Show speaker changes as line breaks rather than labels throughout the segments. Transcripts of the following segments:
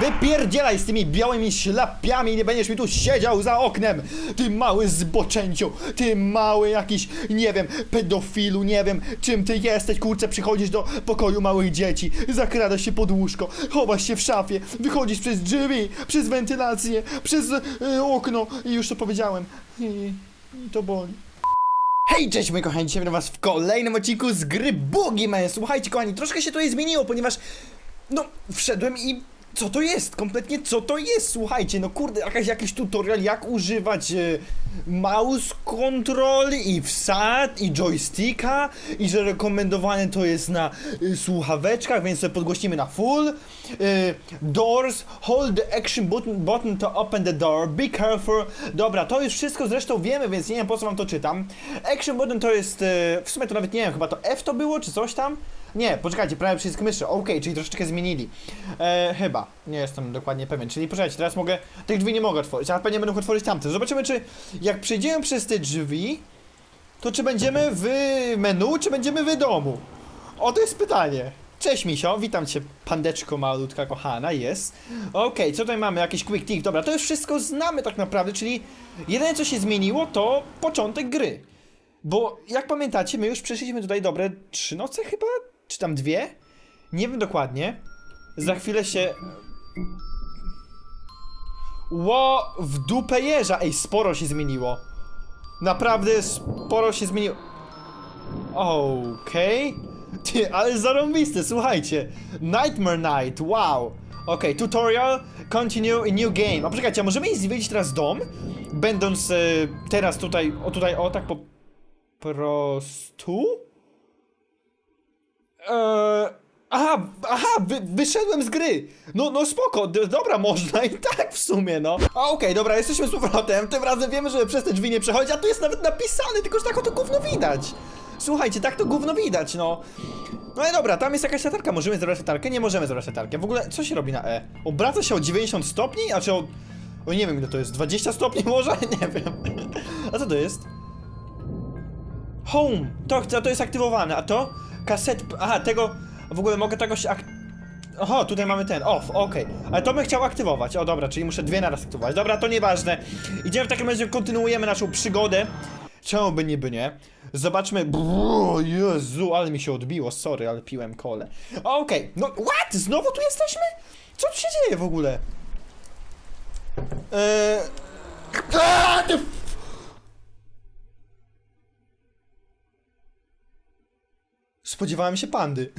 Wypierdzielaj z tymi białymi ślapiami nie będziesz mi tu siedział za oknem! Ty mały zboczęciu! Ty mały jakiś, nie wiem, pedofilu, nie wiem, czym ty jesteś, kurczę, przychodzisz do pokoju małych dzieci, zakradasz się pod łóżko, chowasz się w szafie, wychodzisz przez drzwi, przez wentylację, przez y, okno i już to powiedziałem. I, i to boli. Hej, cześć moi kochani, dzisiaj was w kolejnym odcinku z gry Boogeyman. Słuchajcie kochani, troszkę się tutaj zmieniło, ponieważ no, wszedłem i co to jest? Kompletnie co to jest? Słuchajcie, no kurde, jakaś, jakiś tutorial, jak używać e, mouse control i wsad i joysticka i że rekomendowane to jest na e, słuchaweczkach, więc sobie podgłośnimy na full. E, doors, hold the action button, button to open the door, be careful. Dobra, to już wszystko zresztą wiemy, więc nie wiem po co wam to czytam. Action button to jest, e, w sumie to nawet nie wiem, chyba to F to było, czy coś tam? Nie, poczekajcie, prawie przycisk myszy. Okej, czyli troszeczkę zmienili. E, chyba. Nie jestem dokładnie pewien. Czyli poczekajcie, teraz mogę. Tych drzwi nie mogę otworzyć, ale pewnie będę otworzyć tamte. Zobaczymy, czy jak przejdziemy przez te drzwi, to czy będziemy w menu, czy będziemy w domu? O, to jest pytanie. Cześć Misio, witam cię, pandeczko malutka kochana, jest. Okej, co tutaj mamy? Jakiś quick tip, dobra, to już wszystko znamy tak naprawdę, czyli jedyne co się zmieniło to początek gry. Bo jak pamiętacie, my już przeszliśmy tutaj dobre trzy noce chyba? Czy tam dwie? Nie wiem dokładnie. Za chwilę się... Ło, w dupę jeża! Ej, sporo się zmieniło. Naprawdę sporo się zmieniło. Okej. Ty, ale zarąbiste, słuchajcie. Nightmare Night, wow. Okej, tutorial, continue in new game. A poczekajcie, a możemy jej zwiedzić teraz dom? Będąc e, teraz tutaj, o tutaj, o tak po prostu? Eee, aha, aha, wy, wyszedłem z gry. No, no spoko, d- dobra, można i tak w sumie, no. A okej, dobra, jesteśmy z powrotem. Tym razem wiemy, że przez te drzwi nie przechodzi, a tu jest nawet napisane, tylko że tak to gówno widać. Słuchajcie, tak to gówno widać, no. No ale dobra, tam jest jakaś latarka. Możemy zabrać latarkę? Nie możemy zabrać latarkę. W ogóle, co się robi na E? Obraca się o 90 stopni? A czy o... O nie wiem ile to jest, 20 stopni może? Nie wiem. A co to jest? Home! To, to, to jest aktywowane, a to? Kaset... Aha, tego... W ogóle mogę tego się ak... Oho, tutaj mamy ten, off, okej. Ale to bym chciał aktywować. O dobra, czyli muszę dwie naraz aktywować. Dobra, to nieważne. Idziemy w takim razie, kontynuujemy naszą przygodę. Czemu by niby nie? Zobaczmy. Brrr, Jezu, ale mi się odbiło, sorry, ale piłem kole. Okej, no what? Znowu tu jesteśmy? Co tu się dzieje w ogóle? Eee... A, Spodziewałem się pandy.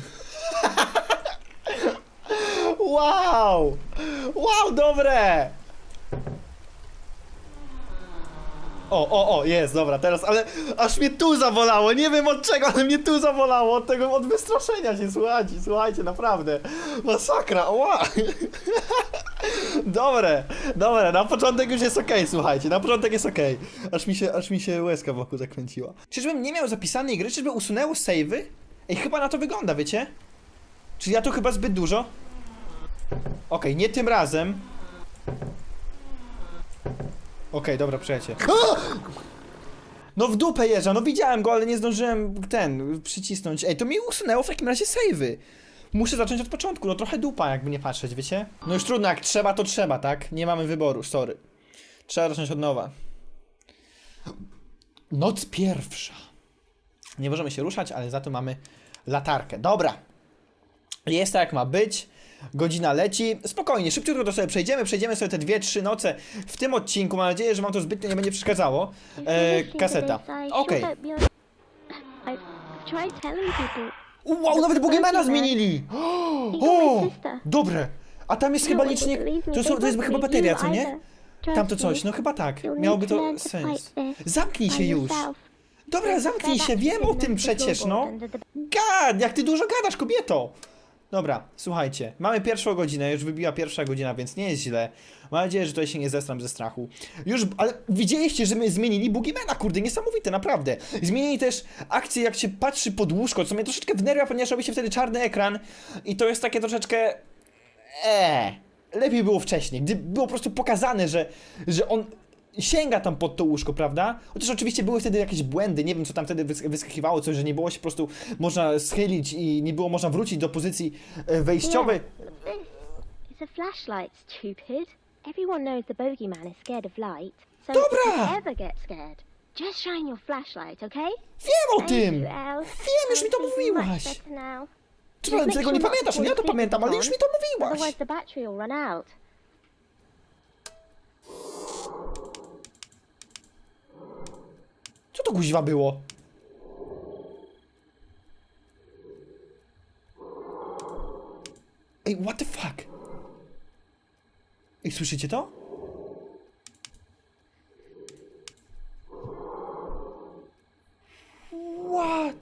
wow! Wow, dobre! O, o, o, jest, dobra, teraz, ale aż mnie tu zawolało, nie wiem od czego, ale mnie tu zawolało, od tego, od wystraszenia się, słuchajcie, słuchajcie, naprawdę, masakra, ła! Dobre, dobre, na początek już jest okej, słuchajcie, na początek jest okej, aż mi się, aż mi się łezka wokół zakręciła. Czyżbym nie miał zapisanej gry, czyżby usunęło save'y? Ej, chyba na to wygląda, wiecie? Czyli ja tu chyba zbyt dużo? Okej, nie tym razem. Okej, dobra, przyjacie. No w dupę jeża, no widziałem go, ale nie zdążyłem ten, przycisnąć. Ej, to mi usunęło w takim razie save'y. Muszę zacząć od początku, no trochę dupa, jakby nie patrzeć, wiecie? No już trudno, jak trzeba, to trzeba, tak? Nie mamy wyboru, sorry. Trzeba zacząć od nowa. Noc pierwsza. Nie możemy się ruszać, ale za to mamy latarkę. Dobra. Jest tak jak ma być. Godzina leci. Spokojnie, szybciutko to sobie przejdziemy. Przejdziemy sobie te dwie, trzy noce w tym odcinku. Mam nadzieję, że wam to zbytnio nie będzie przeszkadzało. E, kaseta. Okej.
People.
Wow, nawet Boogeymana zmienili! O! Dobre. A tam jest chyba licznik. To, są, to jest chyba bateria, co nie? Tam to coś, no chyba tak. Miałoby to sens. Zamknij się już. Dobra, zamknij się, wiem o tym przecież, no. Gad, jak ty dużo gadasz, kobieto! Dobra, słuchajcie, mamy pierwszą godzinę, już wybiła pierwsza godzina, więc nie jest źle. Mam nadzieję, że tutaj się nie zestram ze strachu. Już, ale widzieliście, że my zmienili Boogiemana, kurde, niesamowite, naprawdę. Zmienili też akcję, jak się patrzy pod łóżko, co mnie troszeczkę wnerwia, ponieważ robi się wtedy czarny ekran i to jest takie troszeczkę... Eee, lepiej było wcześniej, gdy było po prostu pokazane, że, że on sięga tam pod to łóżko, prawda? Chociaż oczywiście były wtedy jakieś błędy, nie wiem co tam wtedy wys- wyskakiwało, coś, że nie było się po prostu można schylić i nie było można wrócić do pozycji e, wejściowej.
It's a flashlight, stupid. Everyone knows the bogeyman is scared of light. So
Dobra.
you ever get scared, just shine your flashlight, okay?
Wiem o tym! Wiem, już mi to mówiłaś. Czy tego nie pamiętasz? Ja to pamiętam, ale już mi to mówiłaś.
Otherwise the battery will run out.
To kuźwa było? Ej, what the fuck? Ej, słyszycie to? What?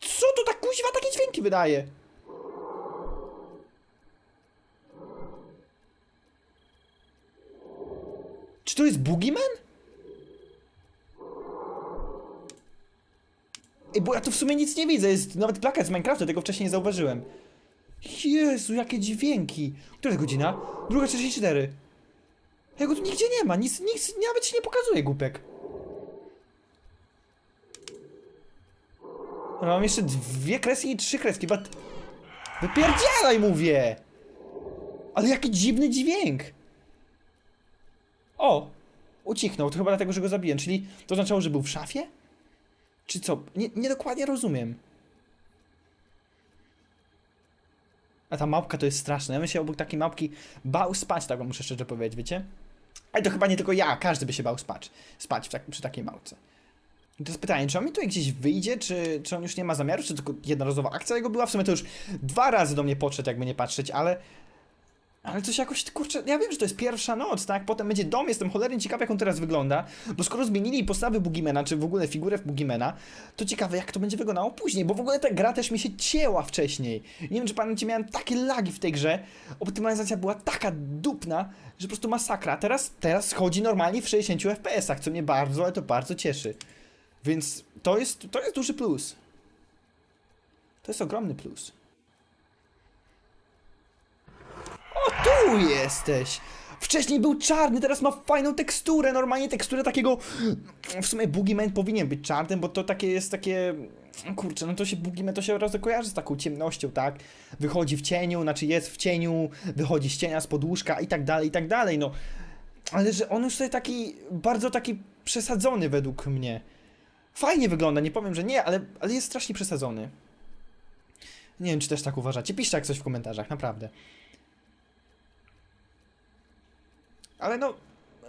Co to tak kuźwa takie dźwięki wydaje? To jest Boogeyman? Ej, bo ja tu w sumie nic nie widzę, jest nawet plakat z Minecrafta, tego wcześniej nie zauważyłem. Jezu, jakie dźwięki. Która jest godzina? Druga 44. Ja go tu nigdzie nie ma, nic, nic nawet się nie pokazuje, głupek. Dobra, mam jeszcze dwie kreski i trzy kreski, but... Wypierdzielaj, mówię! Ale jaki dziwny dźwięk! O! Ucichnął, to chyba dlatego, że go zabiłem, czyli to oznaczało, że był w szafie? Czy co? Nie, nie dokładnie rozumiem. A ta małpka to jest straszne. Ja bym się obok takiej małpki bał spać, tak muszę szczerze powiedzieć, wiecie? Ale to chyba nie tylko ja, każdy by się bał spać, spać tak, przy takiej małpce. I to jest pytanie, czy on mi tutaj gdzieś wyjdzie, czy, czy on już nie ma zamiaru, czy tylko jednorazowa akcja jego była? W sumie to już dwa razy do mnie podszedł, jakby nie patrzeć, ale... Ale coś jakoś, kurczę, ja wiem, że to jest pierwsza noc, tak? Potem będzie dom, jestem cholernie ciekaw, jak on teraz wygląda, bo skoro zmienili postawy Boogiemana, czy w ogóle figurę w Boogiemana, to ciekawe, jak to będzie wyglądało później, bo w ogóle ta gra też mi się cięła wcześniej. Nie wiem, czy pamiętacie, miałem takie lagi w tej grze, optymalizacja była taka dupna, że po prostu masakra. Teraz, teraz chodzi normalnie w 60 FPS-ach, co mnie bardzo, ale to bardzo cieszy. Więc to jest, to jest duży plus. To jest ogromny plus. Tu jesteś! Wcześniej był czarny, teraz ma fajną teksturę, normalnie teksturę takiego... W sumie Boogeyman powinien być czarnym, bo to takie jest takie... Kurczę, no to się Boogeyman to się od razu kojarzy z taką ciemnością, tak? Wychodzi w cieniu, znaczy jest w cieniu, wychodzi z cienia, z podłóżka i tak dalej, i tak dalej, no. Ale że on już sobie taki, bardzo taki przesadzony według mnie. Fajnie wygląda, nie powiem, że nie, ale, ale jest strasznie przesadzony. Nie wiem, czy też tak uważacie. Piszcie jak coś w komentarzach, naprawdę. Ale no,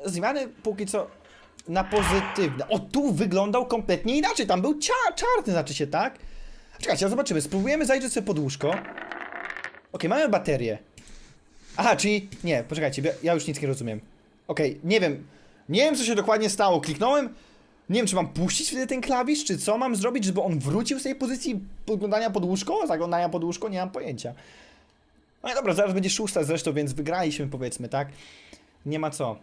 zmiany póki co na pozytywne. O, tu wyglądał kompletnie inaczej. Tam był cia- czarny, znaczy się, tak? Czekajcie, zobaczymy. Spróbujemy zajrzeć sobie pod łóżko. Okej, mamy baterię. Aha, czyli... Nie, poczekajcie, ja- już nic nie rozumiem. Okej, nie wiem. Nie wiem, co się dokładnie stało. Kliknąłem. Nie wiem, czy mam puścić wtedy ten klawisz, czy co mam zrobić, żeby on wrócił z tej pozycji podglądania pod łóżko, zaglądania pod łóżko, nie mam pojęcia. No i dobra, zaraz będzie szósta zresztą, więc wygraliśmy powiedzmy, tak? Nie ma co.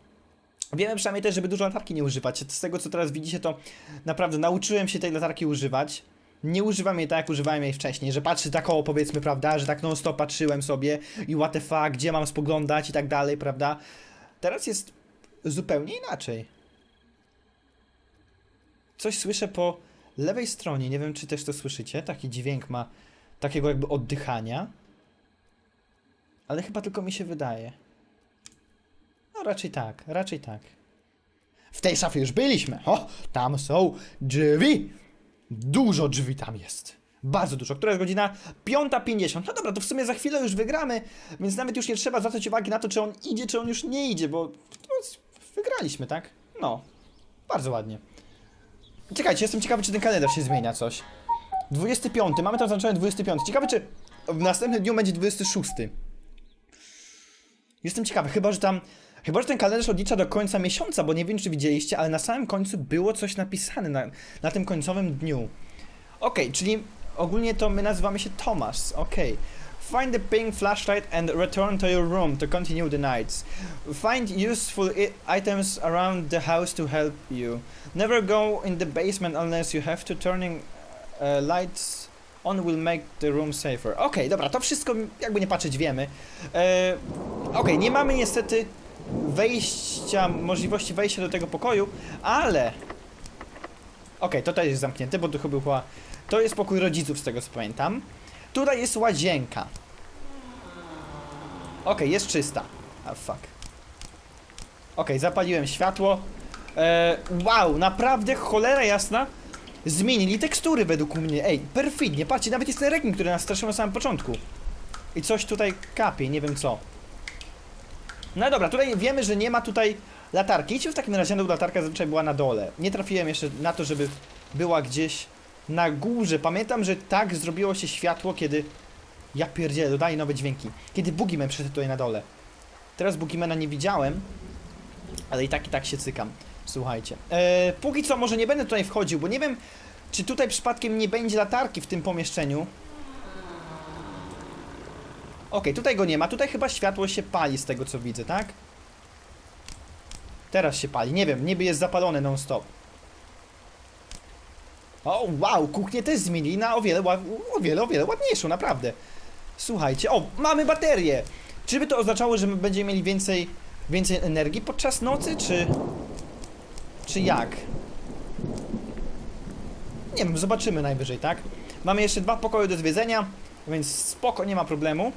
Wiemy przynajmniej też, żeby dużo latarki nie używać. Z tego, co teraz widzicie, to naprawdę nauczyłem się tej latarki używać. Nie używam jej tak, jak używałem jej wcześniej, że patrzy tak o, powiedzmy, prawda, że tak non stop patrzyłem sobie i what the fuck, gdzie mam spoglądać i tak dalej, prawda. Teraz jest zupełnie inaczej. Coś słyszę po lewej stronie, nie wiem, czy też to słyszycie, taki dźwięk ma takiego jakby oddychania. Ale chyba tylko mi się wydaje. No raczej tak, raczej tak. W tej szafie już byliśmy. O, tam są drzwi. Dużo drzwi tam jest. Bardzo dużo. Która jest godzina 5.50. No dobra, to w sumie za chwilę już wygramy, więc nawet już nie trzeba zwracać uwagi na to, czy on idzie, czy on już nie idzie, bo no, wygraliśmy, tak? No, bardzo ładnie. Czekajcie, jestem ciekawy, czy ten kalendarz się zmienia coś. 25, mamy tam zaznaczone 25. Ciekawe, czy w następnym dniu będzie 26. Jestem ciekawy, chyba że tam. Chyba, że ten kalendarz odlicza do końca miesiąca, bo nie wiem, czy widzieliście, ale na samym końcu było coś napisane na, na tym końcowym dniu. Okej, czyli ogólnie to my nazywamy się Thomas. Okej. Find the pink flashlight and return to your room to continue the nights. Find useful items around the house to help you. Never go in the basement unless you have to. Turning uh, lights on will make the room safer. Okej, dobra, to wszystko jakby nie patrzeć wiemy. E, Okej, nie mamy niestety wejścia, możliwości wejścia do tego pokoju, ale... Okej, to też jest zamknięte, bo to chyba. To jest pokój rodziców, z tego co pamiętam. Tutaj jest łazienka. Okej, jest czysta. A fuck. Okej, zapaliłem światło. E, wow, naprawdę cholera jasna. Zmienili tekstury według mnie. Ej, perfidnie, patrzcie, nawet jest ten rekin, który nas straszył na samym początku. I coś tutaj kapie, nie wiem co. No dobra, tutaj wiemy, że nie ma tutaj latarki. Idźmy w takim razie, no latarka zazwyczaj była na dole. Nie trafiłem jeszcze na to, żeby była gdzieś na górze. Pamiętam, że tak zrobiło się światło, kiedy... Ja pierdzielę, dodaję nowe dźwięki. Kiedy Boogeyman przyszedł tutaj na dole. Teraz Boogeymana nie widziałem, ale i tak i tak się cykam. Słuchajcie. Eee, póki co może nie będę tutaj wchodził, bo nie wiem, czy tutaj przypadkiem nie będzie latarki w tym pomieszczeniu. Okej, tutaj go nie ma. Tutaj chyba światło się pali z tego co widzę, tak? Teraz się pali. Nie wiem, niby jest zapalone non-stop. O, wow, kuchnię też zmienili na o wiele, o wiele, o wiele ładniejszą, naprawdę. Słuchajcie, o, mamy baterię! Czy by to oznaczało, że my będziemy mieli więcej, więcej energii podczas nocy, czy... Czy jak? Nie wiem, zobaczymy najwyżej, tak? Mamy jeszcze dwa pokoje do zwiedzenia, więc spoko, nie ma problemu.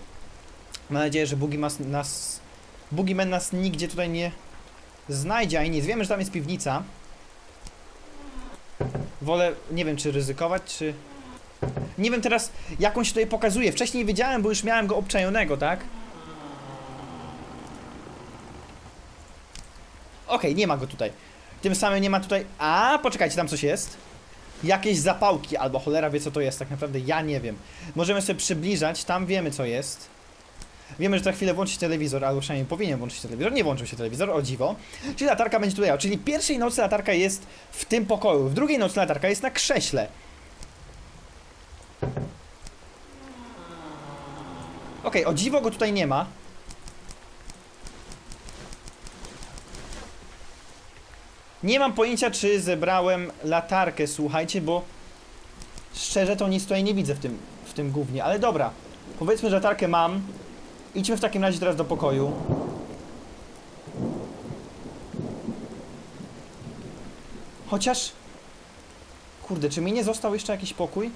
Mam nadzieję, że Boogeyman nas... Boogeyman nas nigdzie tutaj nie znajdzie, a i nic. Wiemy, że tam jest piwnica. Wolę, nie wiem, czy ryzykować, czy... Nie wiem teraz, jak on się tutaj pokazuje. Wcześniej wiedziałem, bo już miałem go obczajonego, tak? Okej, nie ma go tutaj. Tym samym nie ma tutaj... A, poczekajcie, tam coś jest. Jakieś zapałki, albo cholera wie co to jest, tak naprawdę ja nie wiem. Możemy sobie przybliżać, tam wiemy co jest. Wiemy, że za chwilę włączyć telewizor, albo przynajmniej powinien włączyć telewizor. Nie włączył się telewizor, o dziwo. Czyli latarka będzie tutaj, czyli pierwszej nocy latarka jest w tym pokoju, w drugiej nocy latarka jest na krześle. Okej, o dziwo go tutaj nie ma. Nie mam pojęcia, czy zebrałem latarkę, słuchajcie, bo szczerze to nic tutaj nie widzę w tym, w tym głównie, ale dobra. Powiedzmy, że latarkę mam. Idźmy w takim razie teraz do pokoju. Chociaż... Kurde, czy mi nie został jeszcze jakiś pokój?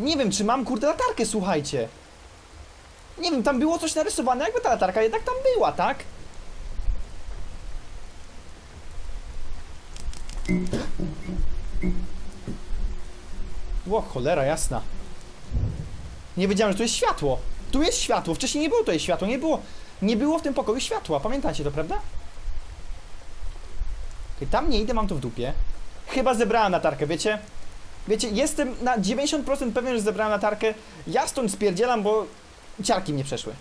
Nie wiem, czy mam, kurde, latarkę, słuchajcie. Nie wiem, tam było coś narysowane, jakby ta latarka jednak tam była, tak? Ło, cholera jasna. Nie wiedziałem, że tu jest światło. Tu jest światło. Wcześniej nie było tutaj światła. Nie było, nie było w tym pokoju światła. Pamiętacie to, prawda? Okej, tam nie idę, mam to w dupie. Chyba zebrałem latarkę, wiecie? Wiecie, jestem na 90% pewien, że zebrałem latarkę. Ja stąd spierdzielam, bo ciarki mnie przeszły.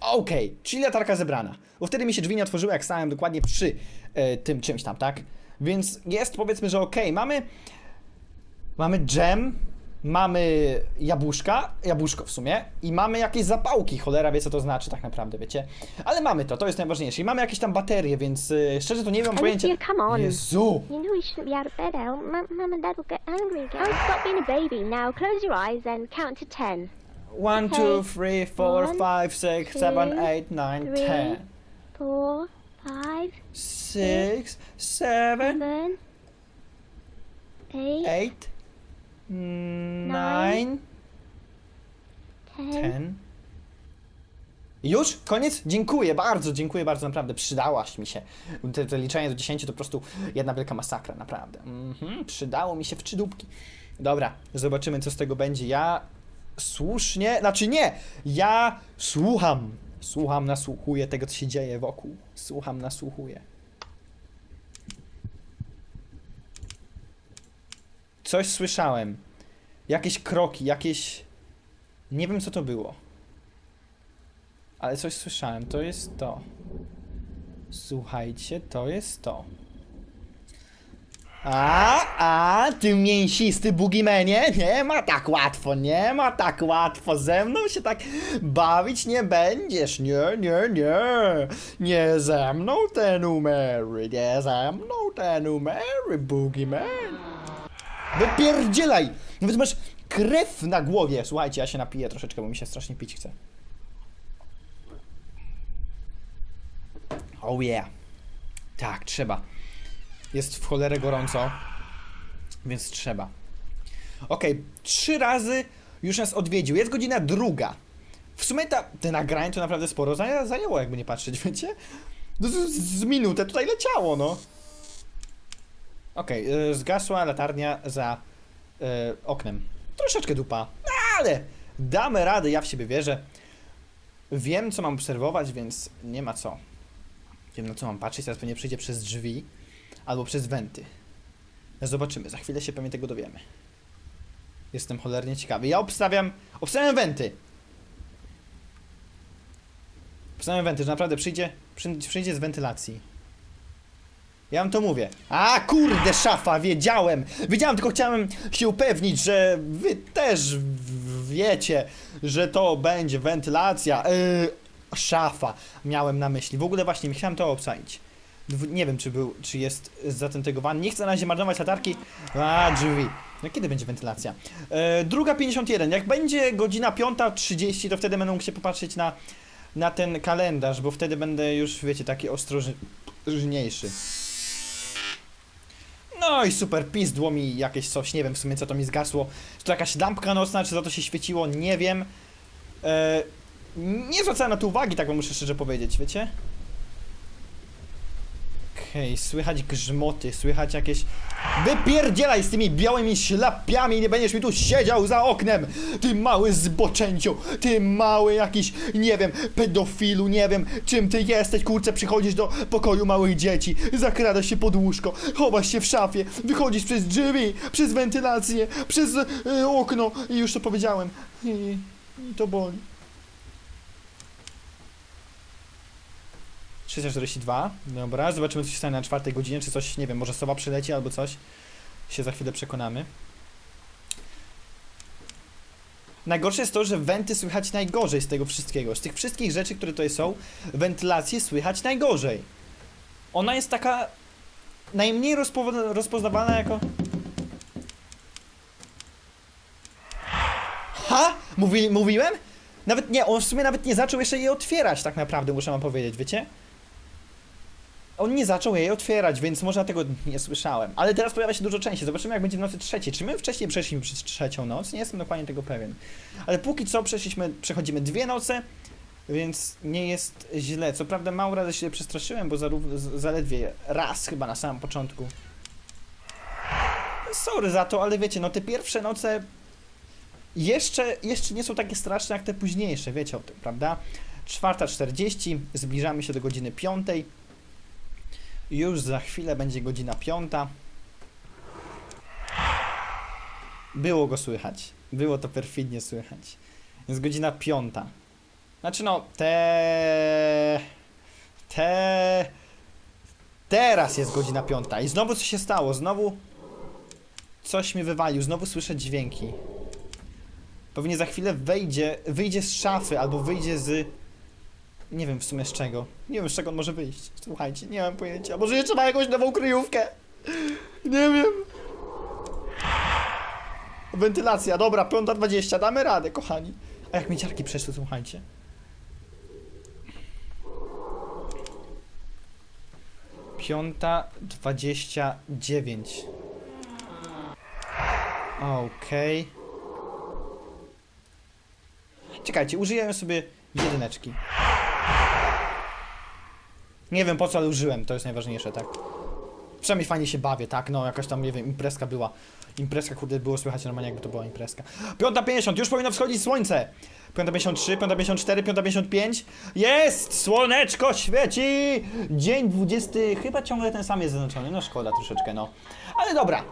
Okej, czyli latarka zebrana. Bo wtedy mi się drzwi nie otworzyły, jak stałem dokładnie przy e, tym czymś tam, tak? Więc jest powiedzmy, że okej, mamy mamy dżem, mamy jabłuszka, jabłuszko w sumie i mamy jakieś zapałki, cholera wie co to znaczy tak naprawdę, wiecie? Ale mamy to, to jest najważniejsze i mamy jakieś tam baterie, więc e, szczerze to nie mam pojęcia.
Alicia, come on.
Jezu!
You know you shouldn't be out of bed, El. Mum, Mum and Dad will get angry again. Oh, stop being a baby. Now close your eyes and count to ten.
One,
Okay.
two, three, four,
One,
five, six,
two,
seven, eight, nine,
three,
ten.
Four, five,
Six, seven,
seven, eight,
eight, nine,
ten.
ten. Już? Koniec? Dziękuję bardzo, dziękuję bardzo, naprawdę. Przydałaś mi się. Te, te liczenie do 10 to po prostu jedna wielka masakra, naprawdę. Mhm, przydało mi się w czydóbki. Dobra, zobaczymy co z tego będzie. Ja słusznie, znaczy nie, ja słucham. Słucham, nasłuchuję tego, co się dzieje wokół. Słucham, nasłuchuję. Coś słyszałem. Jakieś kroki, jakieś... Nie wiem, co to było. Ale coś słyszałem. To jest to. Słuchajcie, to jest to. A, a, ty mięsisty bugimenie, nie ma tak łatwo, nie ma tak łatwo, ze mną się tak bawić nie będziesz, nie, nie, nie, nie ze mną te numery, nie ze mną te numery, boogeyman. Wypierdzielaj! Nawet masz krew na głowie, słuchajcie, ja się napiję troszeczkę, bo mi się strasznie pić chce. Oh yeah. Tak, trzeba. Jest w cholerę gorąco, więc trzeba. Okej, trzy razy już nas odwiedził. Jest godzina druga. W sumie ta, te nagranie to naprawdę sporo zaję- zajęło, jakby nie patrzeć, wiecie? No, z, z minutę tutaj leciało, no. Okej, y, zgasła latarnia za y, oknem. Troszeczkę dupa, ale damy radę, ja w siebie wierzę. Wiem, co mam obserwować, więc nie ma co. Wiem, na co mam patrzeć, teraz pewnie przyjdzie przez drzwi albo przez wenty. Zobaczymy, za chwilę się pewnie tego dowiemy. Jestem cholernie ciekawy. Ja obstawiam, obstawiam wenty. Obstawiam wenty, że naprawdę przyjdzie, przy, przyjdzie z wentylacji. Ja wam to mówię. A kurde, szafa, wiedziałem! Wiedziałem, tylko chciałem się upewnić, że wy też wiecie, że to będzie wentylacja. Yy, szafa miałem na myśli. W ogóle właśnie chciałem to obczaić. Dw- Nie wiem, czy był, czy jest zatentegowany. Nie chcę na razie marnować latarki. A, drzwi. No kiedy będzie wentylacja? E, druga 51. Jak będzie godzina 5.30, to wtedy będę mógł się popatrzeć na, na ten kalendarz, bo wtedy będę już, wiecie, taki ostrożniejszy. No i super, pizdło mi jakieś coś, nie wiem w sumie co to mi zgasło. Czy to jakaś lampka nocna, czy za to się świeciło, nie wiem. E, nie zwracałem na to uwagi, tak wam muszę szczerze powiedzieć, wiecie? Okej, słychać grzmoty, słychać jakieś... Wypierdzielaj z tymi białymi ślapiami, nie będziesz mi tu siedział za oknem! Ty mały zboczęciu, ty mały jakiś, nie wiem, pedofilu, nie wiem, czym ty jesteś, kurczę, przychodzisz do pokoju małych dzieci, zakradasz się pod łóżko, chowasz się w szafie, wychodzisz przez drzwi, przez wentylację, przez y, okno i już to powiedziałem. I, i to boli. 342, dobra, zobaczymy co się stanie na czwartej godzinie, czy coś, nie wiem, może sowa przyleci albo coś. Się za chwilę przekonamy. Najgorsze jest to, że wenty słychać najgorzej z tego wszystkiego. Z tych wszystkich rzeczy, które tutaj są, wentylację słychać najgorzej. Ona jest taka najmniej rozpo rozpoznawalna jako... Ha? Mówi mówiłem? Nawet nie, on w sumie nawet nie zaczął jeszcze jej otwierać tak naprawdę, muszę wam powiedzieć, wiecie? On nie zaczął jej otwierać, więc może tego nie słyszałem. Ale teraz pojawia się dużo częściej. Zobaczymy, jak będzie w nocy trzeciej. Czy my wcześniej przeszliśmy przez trzecią noc? Nie jestem dokładnie tego pewien. Ale póki co przeszliśmy, przechodzimy dwie noce, więc nie jest źle. Co prawda mało razy się przestraszyłem, bo zaledwie raz chyba na samym początku. Sorry za to, ale wiecie, no te pierwsze noce jeszcze, jeszcze nie są takie straszne jak te późniejsze, wiecie o tym, prawda? Czwarta 40, zbliżamy się do godziny piątej. Już za chwilę będzie godzina piąta. Było go słychać. Było to perfidnie słychać. Jest godzina piąta. Znaczy no, te... Te... Teraz jest godzina piąta. I znowu co się stało? Znowu coś mi wywalił. Znowu słyszę dźwięki. Pewnie za chwilę wejdzie, wyjdzie z szafy albo wyjdzie z... Nie wiem w sumie z czego. Nie wiem z czego on może wyjść. Słuchajcie, nie mam pojęcia. Może jeszcze ma jakąś nową kryjówkę. Nie wiem. Wentylacja, dobra, 5.20, damy radę, kochani. A jak mieciarki przeszły, słuchajcie. Piąta dwadzieścia dziewięć. Okej. Czekajcie, użyjemy sobie jedyneczki. Nie wiem po co, ale użyłem, to jest najważniejsze, tak? Przynajmniej fajnie się bawię, tak? No, jakaś tam, nie wiem, imprezka była. Imprezka, kurde, było słychać normalnie, jakby to była imprezka. 5.50, już powinno wschodzić słońce! 5.53, 5.54, 5.55. Jest! Słoneczko świeci! Dzień 20, chyba ciągle ten sam jest zaznaczony, no szkoda troszeczkę, no. Ale dobra,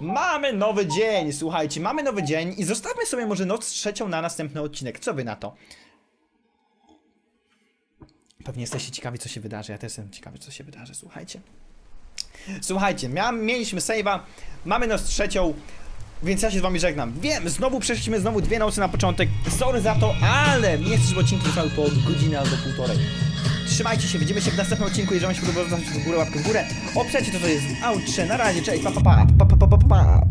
Mamy nowy dzień, słuchajcie, mamy nowy dzień i zostawmy sobie może noc trzecią na następny odcinek. Co wy na to? Pewnie jesteście ciekawi, co się wydarzy. Ja też jestem ciekawy, co się wydarzy, słuchajcie. Słuchajcie, miałem, mieliśmy save'a, mamy noc trzecią, więc ja się z wami żegnam. Wiem, znowu przeszliśmy znowu dwie nocy na początek. Sorry za to, ale nie chcę, żeby odcinki trwały po godzinę albo półtorej. Trzymajcie się, widzimy się w następnym odcinku. Jeżeli wam się podobało, zostawcie w górę łapkę w górę. Oprzecie to, to jest outsze. Na razie, cześć, pa pa pa, pa pa pa pa pa. pa.